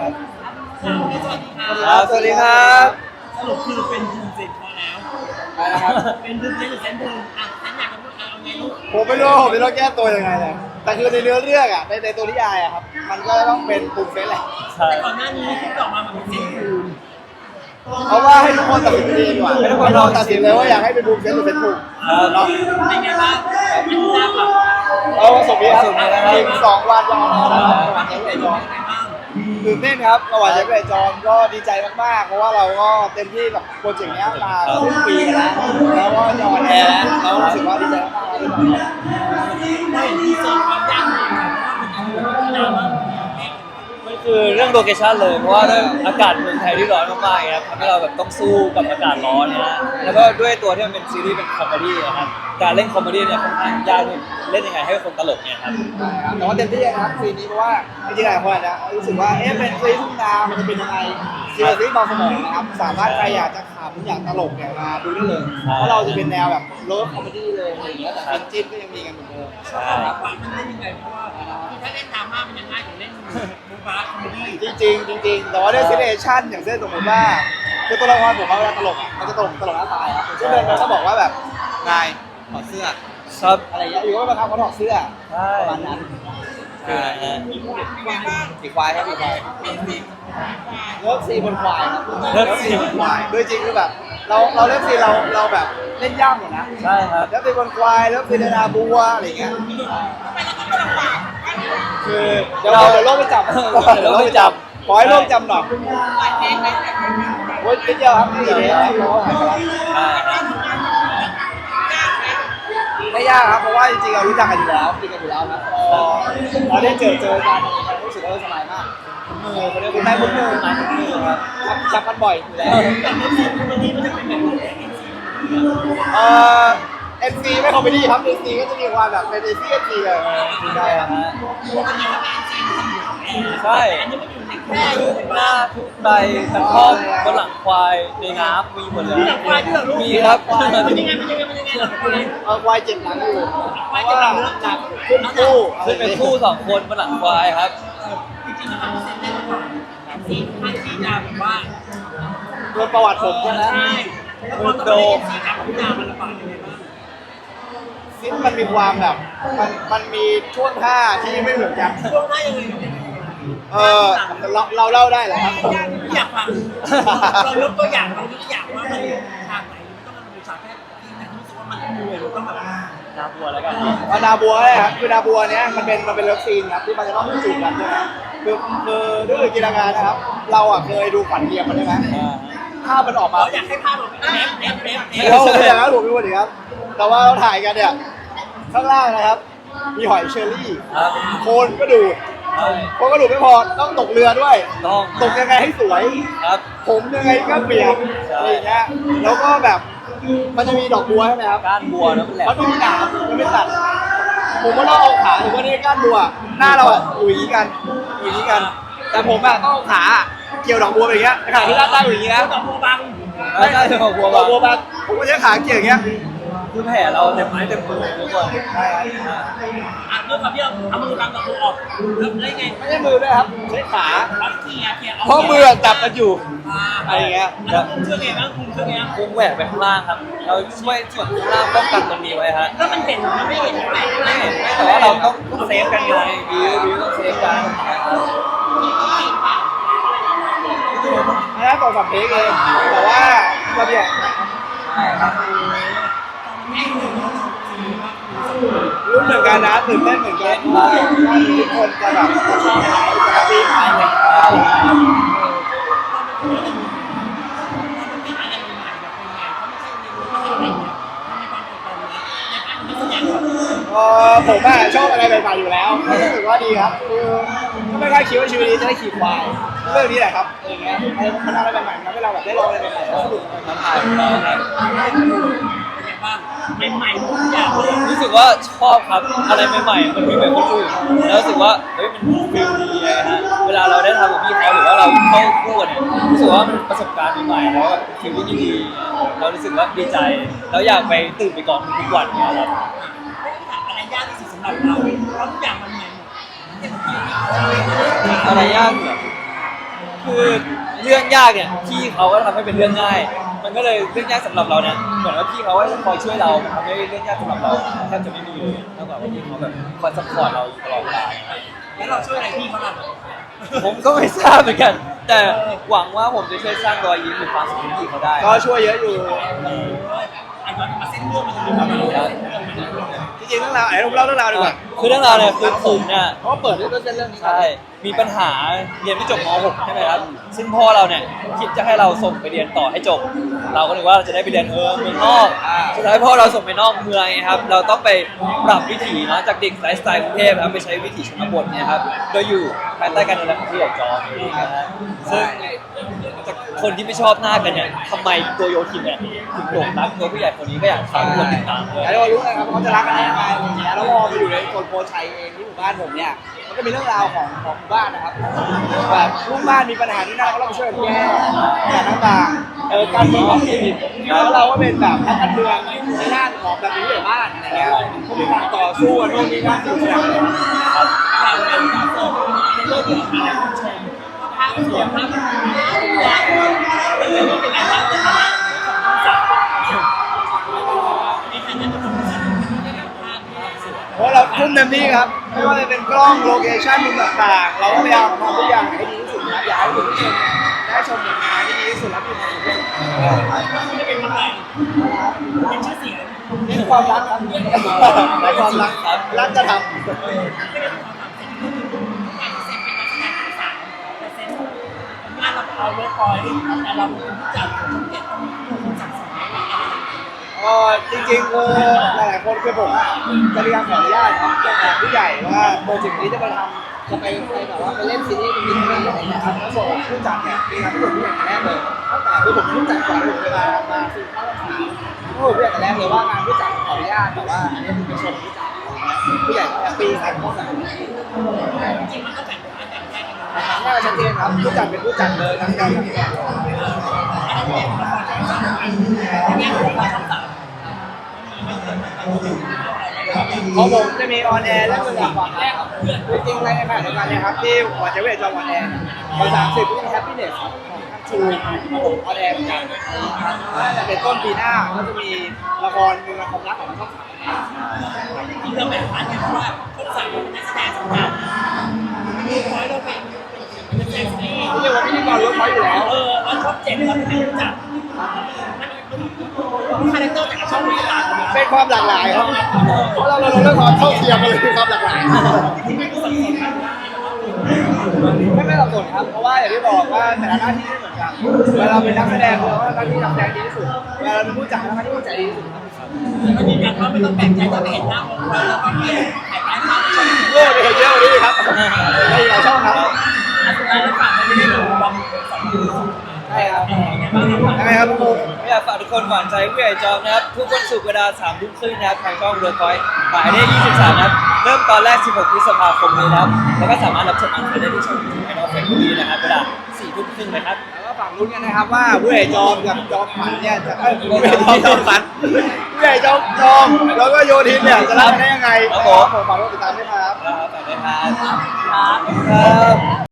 ครับสวัสดีครับสรุปคือเป็นภูมิเสร็จพอแล้วไปนะครับเป็นภูมิเสร็จหรือเซนภูมิอะฉันอยากจะพูดเอาไงลูกผมไม่รู้ว่าผมจะต้องแก้ตัวยังไงเลยแต่คือในเนื้อเรื่องอะในในตัวนิยายอะครับ มันก็ต้องเป็นปุ่มเฟซแหละแต่ก่อนหน้านี้ที่ออกมามันเป็นเซนภูมิเพราะว่าให้ทุกคนตัดสินเองดีกว่าให้ทุกคนลองตัดสินเลยว่าอยากให้เป็นปุ่มเฟซหรือเป็นปุ่มเนาะเป็นไงบ้างเป็นหน้าแบบเอาประสบนี้ครับอีกสองวันยาวนะครับ ตื่นเต้นครับระหว่างเย็บไก่จอมก็ดีใจมากๆ เพราะว่าเราก็เต็มที่กับโปรเจกต์นี้มาครึ่งปีแล้วแล้วก็จะออนแอร์แล้วเรารู้สึกว่าดีใจมากๆที่ได้ได้ดีจอความยากเหนื่อยว่ามัน คือเรื่องโลเคชั่นเลยเพราะว่าด้วยอากาศเมืองไทยที่ร้อนมากๆครับทำให้เราแบบต้องสู้กับอากาศร้อนนะฮะแล้วก็ด้วยตัวที่มันเป็นซีรีส์เป็นคอมเมดี้นะครับการเล่นคอมเมดี้เนี่ยค่อนข้างยากด้วยเล่นยังไงให้คนตลกเนี่ยครับแต่ว่าเต็มที่นะครับซีนนี้เพราะว่าจริงๆหลายคนอาจจะรู้สึกว่าเอ๊ะเป็นซีรีส์ทุ่งนามันจะเป็นยังไง ซีรีส์เบาสมองนะครับ สามารถใครอยากจะขำอยากตลกเนี่ยมาดูได้เลย เพราะเราจะเป็นแนวแบบเลิฟคอมเมดี้เลยอะไรอย่างเงี้ยแต่เป็นจิ้นก็ยังมีกันเหมือนเดิมใช่ว่ามันเล่นยังไงเพราะว่าคือถ้าเล่นดราม่ามันยังง่ายกว่าเล่นบูบาคอมเมดี้จริงๆจริงๆแต่ว่าด้วยซีเรชั่นอย่างเช่นสมมติว่าคือตัวละครผมว่าเวลาตลกอะมันจะตลกตลกหน้าตายครับอย่างเช่นเดินไปก็บอกว่าแบบนายถอดเสื้อครับอะไรอย่างเงี้ยอยู่ก็มาทำเขาถอดเสื้อใช่ประมาณนั้นคืออะไรฮะปีควายครับปีควาย เลิฟซีบนควายครับเลิฟซีบนควายด้วยจริงคือแบบ เราเราเลิฟซีเราเราแบบเล่นยากหมดนะใช่ครับ เลิฟซีบนควายเลิฟซีในนาบัวอะไรอย่างเงี้ยคือเดี๋ยวเราเดี๋ยวโลกไปจับเดี๋ยวโลกไปจับ ขอให้โลกจำหน่อยโอ้ยนิดเดียวครับนิดเดียวครับเพราะว่าหายไปแล้วอ่าไม่ยากครับเพราะว่าจริงๆเรารู้จักกันอยู่แล้วคุยกันอยู่แล้วนะพอเราได้เจอเจอกันอะไรกันรู้สึกว่าสบายมาก มือเขาเรียกคุณแม่คุณมือไม้มือครับจับจับกันบ่อยอยู่แล้วแต่ในซีนคอมเมดี้มันจะเป็นแบบไหนเอ่อ MC ไม่คอมเมดี้ครับ MC ก็จะมีความแบบเป็น MC MC เลยใช่ครับฮะปกติถ้าเป็นซีนมันจะอยู่ในแอร์ใช่อันนี้มันอยู่ในแค่ทุกหน้าทุกใบกระท่อมบนหลังควายในน้ำมีหมดเลยหลังควายด้วยเหรอลูกมีครับมันยังไงมันยังไงมันยังไงหลังควายเอาควายเจ็บหลังอยู่ควายจะหลังเลิกหลังขึ้นคู่ขึ้นเป็นคู่สองคนบนหลังควายครับ จริงๆมันเป็นเส้นเล่นก่อนซีนท่านที่ดาแบบว่าโดนประวัติผมใช่ไหมใช่แล้วพอต้องเล่นซีนกับพี่ดามันลำบากยังไงบ้างซินมันมีความแบบ มันมันมีช่วงท่าที่ไม่เหมือนกัน ช่วงหน้ายังไงเออเราเราเล่าได้เหรอครับ อยากฟังเรายกตัวอย่างเรายกตัวอย่างว่ามันฉากไหนมันต้องมันเป็นฉากแค่ที่ไหนรู้สึกว่ามันเหนื่อยมันต้องแบบน้ำบัวแล้วกันเอานาบัวเลยครับคือนาบัวเนี้ยมันเป็นมันเป็นเลิฟซีนครับที่มันจะต้องจูบกันใช่ไหม คือคือด้วยจินตนาการนะครับ เราอะเคยดูขวัญเทียมมันใช่ไหมอ่าภาพมันออกมาเราอยากให้ภาพแบบเนฟเนฟเนฟเนเดี๋ยวผมอย่างนั้นผมไม่พูดถึงครับ แต่ว่าเราถ่ายกันเนี่ยข้างล่างนะครับ มีหอยเชอรี่ครับโคนก็ดูดใช่โคนก็ดูดไม่พอต้องตกเรือด้วยต้องตกยังไงให้สวยครับผมยังไงก็เปียกใช่อะไรอย่างเงี้ยแล้วก็แบบมันจะมีดอกบัวใช่ไหมครับก้านบัวนะมันแหลมันมมีหนามมันไม่ตัด ผมก็ต้องเอาขาหรือว่านี่ก้านบัว หน้าเราอะอยู่อย่างนี้กันอยู่อย่างนี้กัน แต่ผมอะต้องเอาขาเกี่ยวดอกบัวไปอย่างเงี้ยขาที่ด้านใต้อยู่อย่างนี้นะต่อบัวบังไม่ใช่ดอกบัวดอกบัวมาผมก็ใช้ขาเกี่ยวอย่างเงี้ย คือแผลเราเต็มไม้เต็มมือทุกคนใช่ครับอะเรื่องกับพี่เอามือบังต่อบัวออกแล้วได้ไงไม่ใช่มือด้วยครับใช้ขาเอาเกียร์เกียร์เพราะมือจับกันอยู่อะไรเงี้ยแล้วคุณเชื่อไงบ้างคุณเชื่อไงพุงแหวกไปข้างล่างครับ เราช่วยส่วนข้างล่างป้องกันตรงนี้ไว้ฮะแล้วมันเห็นมันไม่เห็นไหมไม่เห็นไม่แต่ว่าเราต้องต้องเซฟกันไงวิววิวต้องเซฟกันนะต่อสับเพลงเองแต่ว่าระเบียบใช่ครับ รู้เหมือนกันนะตื่นเต้นเหมือนกันว่าทุกคนจะแบบจะชอบไหมจะตีไหมอะไรอย่างเงี้ยเออผมอะชอบอะไรใหม่ๆอยู่แล้วรู้สึกว่าดีครับคือก็ไม่คาดคิดว่าชีวิตนี้จะได้ขี่ควายเรื่องนี้แหละครับอย่างเงี้ยมันอะไรใหม่ๆนะเวลาแบบได้ลองอะไรใหม่ๆสนุกท้าทายมา ใหม่ๆทุกอย่างเลยรู้สึกว่าชอบครับอะไรใหม่ๆมันไม่เหมือนคนอื่นแล้วรู้สึกว่าเฮ้ยมันฟิลดีไงฮะเวลาเราได้ทำกับพี่เขาหรือว่าเราเข้าคู่กันเนี่ยรู้สึกว่ามันประสบการณ์ใหม่ๆแล้วชีวิตดีๆเรารู้สึกว่าดีใจแล้วอยากไปตื่นไปก่อนทุกวันเนี่ยครับอะไรยากที่สุดสำหรับเราเพราะทุกอย่างมันใหม่หมดอะไรยากเหรอคือเรื่องยากเนี่ยพี่เขาก็ทำให้เป็นเรื่องง่าย มันก็เลยเรื่องยากสำหรับเราเนี่ยเหมือนว่าพี่เขาก็คอยช่วยเราทำให้เรื่องยากสำหรับเราแทบจะไม่มีเลยนอกจากว่าพี่เขาแบบคอยซัพพอร์ตเราอยู่ตลอดเวลาแล้วเราช่วยอะไรพี่เขาล่ะผมก็ไม่ทราบเหมือนกัน แต่หวังว่าผมจะช่วยสร้างรอยยิ้มหรือความสุขให้พี่เขาได้ ก็ช่วยเยอะอยู่ไอ้ ย้อนมาเส้นเรื่องมันจะจริงๆเรื่องราวไหนเราเล่าเรื่องราวดีกว่าคือเรื่องราวเนี่ยคือผมเนี่ยเพราะว่าเปิดด้วยเส้นเรื่องนี้ใช่มีปัญหาเรียนไม่จบม .6 ใช่ไหมครับซึ่งพ่อเราเนี่ยคิดจะให้เราส่งไปเรียนต่อให้จบ เราก็เลยว่าเราจะได้ไปเรียนเออเมืองนอกสุดท้ายพ่อเราส่งไปนอกเมืองไงครับ เราต้องไปปรับวิถีเนาะจากเด็กไลฟ์สไตล์กรุงเทพครับไปใช้วิถีชนบทเนี่ยครับโดยอยู่ภายใต้การดูแลของผู้ใหญ่จอมนะครับซึ่ง คนที่ไม่ชอบหน้ากันเนี่ยทำไมตัวโยทินเนี่ยถึงหลงรักตัวผู้ใหญ่คนนี้ก็อยากฝากทุกคนติดตามเลยแล้วเรารู้นะครับว่าเขาจะรักกันได้ยังไงอย่างเงี้ยแล้วพอมาอยู่ในโซนโพชัยเองที่หมู่บ้านผมเนี่ยมันก็มีเรื่องราวของของหมู่บ้านนะครับแบบลูกบ้านมีปัญหาที่นั่นเขาต้องช่วยกันแก้แต่ต่างๆเออการเมืองของชีวิตแล้วเราก็เป็นแบบนักการเมืองในด้านของแบบผู้ใหญ่บ้านอะไรเงี้ยก็มีการต่อสู้กันโน่นนี่นั่นสนุกสนานเราเป็นสาวโสดเป็นเรื่องที่มีแต่คนชม ภาพสวยภาพเป็นเรื่องที่เป็นอะไรบ้างในฐานะของสาวในฐานะของสาวภาพที่สวยเพราะเราทุ่มเต็มที่ครับ ไม่ว่าจะเป็นกล้องโลเคชั่นมุมต่างๆ เราก็พยายามทำทุกอย่างให้ดีที่สุดนะอยากให้ทุกคนได้ชมผลงานที่ดีที่สุดและมีความสุขไม่เป็นอะไรเป็นชื่อเสียงนี่คือความรักครับและความรักรักจะทง เอาเวิร์คพอยต์แต่เราเป็นผู้จัดช่องเจ็ดต้องผู้จัดสองำก็จริงๆคือหลายๆคนคือผมอะจะมีการขออนุญาตจากทางผู้ใหญ่ว่าโปรเจกต์นี้จะไปทำจะไปไปแบบว่าไปเล่นซีรีส์เป็นมินิอะไรอย่างเงี้ยครับแล้วส่งผู้จัดเนี่ยมีการพูดผู้ใหญ่แต่แรกเลยตั้งแต่ที่ผมผู้จัดก่อนผมจะมามาซื้อข้าวราชการพูดผู้ใหญ่แต่แรกเลยว่างานผู้จัดขออนุญาตแต่ว่าอันนี้คือเป็นชมผู้จัดผู้ใหญ่ก็แฮปปี้ครับก็สั่งจริงมันก็แบ่ง นแบ่งแยกกันน่าจะชัดเจนครับผู้จัดเป็นผู้จัดเลยทั้งการทั้งการเนี่ยของเราทั้งสามของผมจะมีออนแอร์และเป็นแบบแรกจริงๆในขณะเดียวกันนะครับที่หัวใจเวทจอมออนแอร์วันสามสิบก็จะแฮปปี้เนสของทางชูผมออนแอร์เหมือนกันจะเป็นต้นปีหน้าก็จะมีละครมีละครรักของช่องสามจริงเราแบ่งพาร์ทกันเพราะว่า เจ็ดเราเป็นผู้จัดมันคาแรคเตอร์แต่ละช่องมันต่างกันเป็นความหลากหลายครับเพราะเราเราเรื่องความเท่าเทียมันเลยคือความหลากหลายไม่ไม่สับสนครับเพราะว่าอย่างที่บอกว่าแต่ละหน้าที่ไม่เหมือนกันเวลาเราเป็นนักแสดงเราก็หน้าที่นักแสดงดีที่สุดเวลาเราเป็นผู้จัดเราหน้าที่ผู้จัดดีที่สุดครับก็ยืนยันว่าไม่ต้องแบ่งใจถ้าไม่เห็นหน้าของเราเราก็ไม่ถ่ายภาพช่องโลกเนี่ยเยอะกว่านี้ครับในหลายช่องครับสุดท้ายแล้วฝากไม่ได้ดูบอมสองดูใช่ครับ ยังไงบ้างครับยังไงครับทุกคนอยากฝากทุกคนหวานใจผู้ใหญ่จอมนะครับ ทุกวันศุกร์เวลา3ทุ่มครึ่งนะครับทางช่องเรือคอยหมายเลข23นะครับ เริ่มตอนแรก 16 พฤษภาคมนี้นะครับ แล้วก็สามารถรับชมอันได้ที่ช่องยูทูบไอดอลแฟมิลี่นะครับเวลา4ทุ่มครึ่งนะครับ แล้วก็ฝากลุ้นกันนะครับว่าผู้ใหญ่จอมกับจอมขวัญเนี่ยจะเอ้ยผู้ใหญ่จอมจอมขวัญผู้ใหญ่จอมจอมแล้วก็โยธินเนี่ยจะรักกันได้ยังไงครับผมผมฝากติดตามด้วยครับ ครับฝากด้วยครับครับครับ